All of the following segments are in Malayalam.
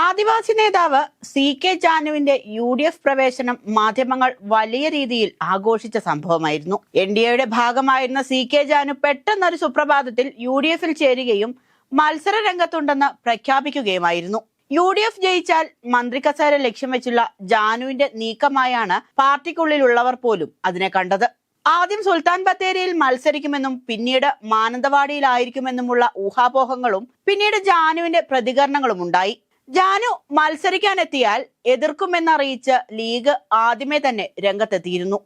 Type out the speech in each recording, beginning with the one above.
ആദിവാസി നേതാവ് സി കെ ജാനുവിന്റെ യു ഡി എഫ് പ്രവേശനം മാധ്യമങ്ങൾ വലിയ രീതിയിൽ ആഘോഷിച്ച സംഭവമായിരുന്നു. എൻ ഡി എയുടെ ഭാഗമായിരുന്ന സി കെ ജാനു പെട്ടെന്നൊരു സുപ്രഭാതത്തിൽ യു ഡി എഫിൽ ചേരുകയും മത്സര രംഗത്തുണ്ടെന്ന് പ്രഖ്യാപിക്കുകയുമായിരുന്നു. യു ഡി എഫ് ജയിച്ചാൽ മന്ത്രി കസേര ലക്ഷ്യം വെച്ചുള്ള ജാനുവിന്റെ നീക്കമായാണ് പാർട്ടിക്കുള്ളിലുള്ളവർ പോലും അതിനെ കണ്ടത്. ആദ്യം സുൽത്താൻ ബത്തേരിയിൽ മത്സരിക്കുമെന്നും പിന്നീട് മാനന്തവാടിയിലായിരിക്കുമെന്നുമുള്ള ഊഹാപോഹങ്ങളും പിന്നീട് ജാനുവിന്റെ പ്രതികരണങ്ങളും ഉണ്ടായി ജാനു മത്സരിക്കാൻ എത്തിയാൽ എതിർക്കുമെന്നറിയിച്ച് ലീഗ് ആദ്യമേ തന്നെ രംഗത്തെത്തിയിരുന്നു.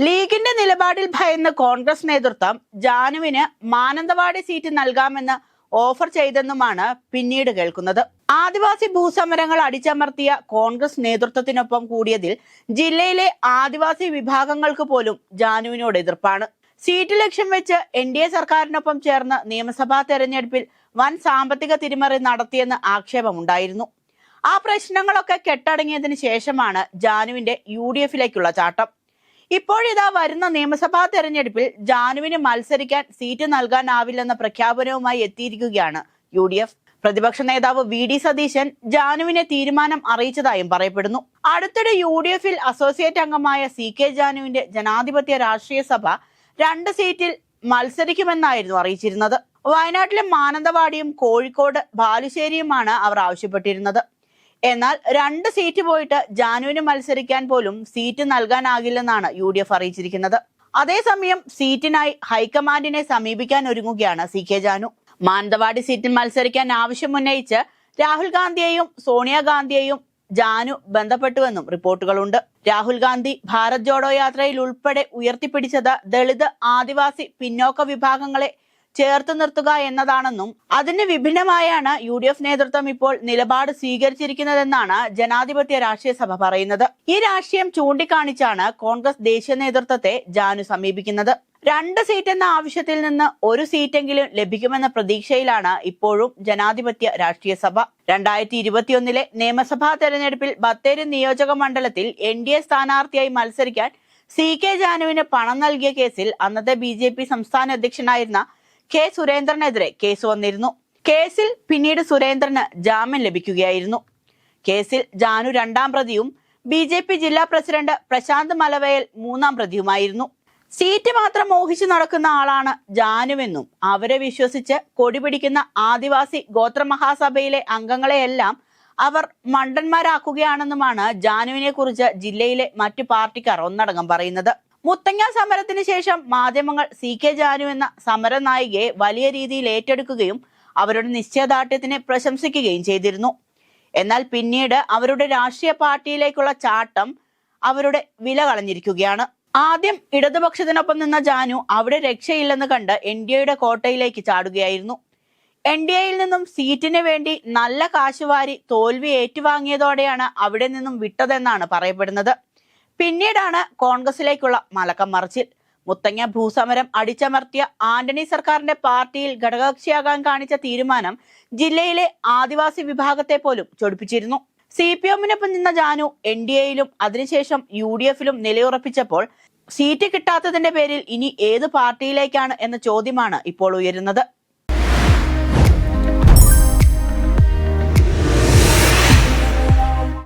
ലീഗിന്റെ നിലപാടിൽ ഭയന്ന് കോൺഗ്രസ് നേതൃത്വം ജാനുവിന് മാനന്തവാടി സീറ്റ് നൽകാമെന്ന് ഓഫർ ചെയ്തെന്നുമാണ് പിന്നീട് കേൾക്കുന്നത്. ആദിവാസി ഭൂസമരങ്ങൾ അടിച്ചമർത്തിയ കോൺഗ്രസ് നേതൃത്വത്തിനൊപ്പം കൂടിയതിൽ ജില്ലയിലെ ആദിവാസി വിഭാഗങ്ങൾക്ക് പോലും ജാനുവിനോട് എതിർപ്പാണ്. സീറ്റ് ലക്ഷ്യം വെച്ച് എൻ ഡി എ സർക്കാരിനൊപ്പം ചേർന്ന് നിയമസഭാ തെരഞ്ഞെടുപ്പിൽ വൻ സാമ്പത്തിക തിരിമറി നടത്തിയെന്ന് ആക്ഷേപമുണ്ടായിരുന്നു. ആ പ്രശ്നങ്ങളൊക്കെ കെട്ടടങ്ങിയതിനു ശേഷമാണ് ജാനുവിന്റെ യു ഡി എഫിലേക്കുള്ള ചാട്ടം. ഇപ്പോഴിതാ വരുന്ന നിയമസഭാ തെരഞ്ഞെടുപ്പിൽ ജാനുവിന് മത്സരിക്കാൻ സീറ്റ് നൽകാനാവില്ലെന്ന പ്രഖ്യാപനവുമായി എത്തിയിരിക്കുകയാണ് യു ഡി എഫ്. പ്രതിപക്ഷ നേതാവ് വി ഡി സതീശൻ ജാനുവിനെ തീരുമാനം അറിയിച്ചതായും പറയപ്പെടുന്നു. അടുത്തിടെ യു ഡി എഫിൽ അസോസിയേറ്റ് അംഗമായ സി കെ ജാനുവിന്റെ ജനാധിപത്യ രാഷ്ട്രീയ സഭ രണ്ട് സീറ്റിൽ മത്സരിക്കുമെന്നായിരുന്നു അറിയിച്ചിരുന്നത്. വയനാട്ടിലെ മാനന്തവാടിയും കോഴിക്കോട് ബാലുശ്ശേരിയുമാണ് അവർ ആവശ്യപ്പെട്ടിരുന്നത്. എന്നാൽ രണ്ട് സീറ്റ് പോയിട്ട് ജാനുവിന് മത്സരിക്കാൻ പോലും സീറ്റ് നൽകാനാകില്ലെന്നാണ് യു ഡി എഫ് അറിയിച്ചിരിക്കുന്നത്. അതേസമയം സീറ്റിനായി ഹൈക്കമാൻഡിനെ സമീപിക്കാൻ ഒരുങ്ങുകയാണ് സി കെ ജാനു. മാനന്തവാടി സീറ്റിൽ മത്സരിക്കാൻ ആവശ്യമുന്നയിച്ച് രാഹുൽ ഗാന്ധിയെയും സോണിയാഗാന്ധിയെയും ജാനു ബന്ധപ്പെട്ടുവെന്നും റിപ്പോർട്ടുകളുണ്ട്. രാഹുൽ ഗാന്ധി ഭാരത് ജോഡോ യാത്രയിൽ ഉൾപ്പെടെ ഉയർത്തിപ്പിടിച്ചത് ദളിത് ആദിവാസി പിന്നോക്ക വിഭാഗങ്ങളെ ചേർത്ത് നിർത്തുക എന്നതാണെന്നും അതിന് വിഭിന്നമായാണ് യു ഡി എഫ് നേതൃത്വം ഇപ്പോൾ നിലപാട് സ്വീകരിച്ചിരിക്കുന്നതെന്നാണ് ജനാധിപത്യ രാഷ്ട്രീയ സഭ പറയുന്നത്. ഈ രാഷ്ട്രീയം ചൂണ്ടിക്കാണിച്ചാണ് കോൺഗ്രസ് ദേശീയ നേതൃത്വത്തെ ജാനു സമീപിക്കുന്നത്. രണ്ട് സീറ്റ് എന്ന ആവശ്യത്തിൽ നിന്ന് ഒരു സീറ്റെങ്കിലും ലഭിക്കുമെന്ന പ്രതീക്ഷയിലാണ് ഇപ്പോഴും ജനാധിപത്യ രാഷ്ട്രീയ സഭ. രണ്ടായിരത്തി ഇരുപത്തിയൊന്നിലെ നിയമസഭാ തെരഞ്ഞെടുപ്പിൽ ബത്തേരി നിയോജക മണ്ഡലത്തിൽ എൻ ഡി എ സ്ഥാനാർത്ഥിയായി മത്സരിക്കാൻ സി കെ ജാനുവിന് പണം നൽകിയ കേസിൽ അന്നത്തെ ബി ജെ പി സംസ്ഥാന അധ്യക്ഷനായിരുന്ന കെ സുരേന്ദ്രനെതിരെ കേസ് വന്നിരുന്നു. കേസിൽ പിന്നീട് സുരേന്ദ്രന് ജാമ്യം ലഭിക്കുകയായിരുന്നു. കേസിൽ ജാനു രണ്ടാം പ്രതിയും ബി ജില്ലാ പ്രസിഡന്റ് പ്രശാന്ത് മലവയൽ മൂന്നാം പ്രതിയുമായിരുന്നു. സീറ്റ് മാത്രം മോഹിച്ചു നടക്കുന്ന ആളാണ് ജാനുവെന്നും അവരെ വിശ്വസിച്ച് കൊടി പിടിക്കുന്ന ആദിവാസി ഗോത്രമഹാസഭയിലെ അംഗങ്ങളെയെല്ലാം അവർ മണ്ടന്മാരാക്കുകയാണെന്നുമാണ് ജാനുവിനെ കുറിച്ച് ജില്ലയിലെ മറ്റു പാർട്ടിക്കാർ ഒന്നടങ്കം പറയുന്നത്. മുത്തങ്ങ സമരത്തിന് ശേഷം മാധ്യമങ്ങൾ സി കെ ജാനു എന്ന സമര നായികയെ വലിയ രീതിയിൽ ഏറ്റെടുക്കുകയും അവരുടെ നിശ്ചയദാർഢ്യത്തിനെ പ്രശംസിക്കുകയും ചെയ്തിരുന്നു. എന്നാൽ പിന്നീട് അവരുടെ രാഷ്ട്രീയ പാർട്ടിയിലേക്കുള്ള ചാട്ടം അവരുടെ വില കളഞ്ഞിരിക്കുകയാണ്. ആദ്യം ഇടതുപക്ഷത്തിനൊപ്പം നിന്ന ജാനു അവിടെ രക്ഷയില്ലെന്ന് കണ്ട് എൻ ഡി എയുടെ കോട്ടയിലേക്ക് ചാടുകയായിരുന്നു. എൻ ഡി എയിൽ നിന്നും സീറ്റിന് വേണ്ടി നല്ല കാശുവാരി തോൽവി ഏറ്റുവാങ്ങിയതോടെയാണ് അവിടെ നിന്നും വിട്ടതെന്നാണ് പറയപ്പെടുന്നത്. പിന്നീടാണ് കോൺഗ്രസിലേക്കുള്ള മലക്കം മറിച്ചിൽ. മുത്തങ്ങ ഭൂസമരം അടിച്ചമർത്തിയ ആന്റണി സർക്കാരിന്റെ പാർട്ടിയിൽ ഘടകകക്ഷിയാകാൻ കാണിച്ച തീരുമാനം ജില്ലയിലെ ആദിവാസി വിഭാഗത്തെ പോലും ചൊടിപ്പിച്ചിരുന്നു. സി പി എമ്മിനൊപ്പം നിന്ന ജാനു എൻ ഡി എയിലും അതിനുശേഷം യു ഡി എഫിലും നിലയുറപ്പിച്ചപ്പോൾ സീറ്റ് കിട്ടാത്തതിന്റെ പേരിൽ ഇനി ഏത് പാർട്ടിയിലേക്കാണ് എന്ന ചോദ്യമാണ് ഇപ്പോൾ ഉയരുന്നത്.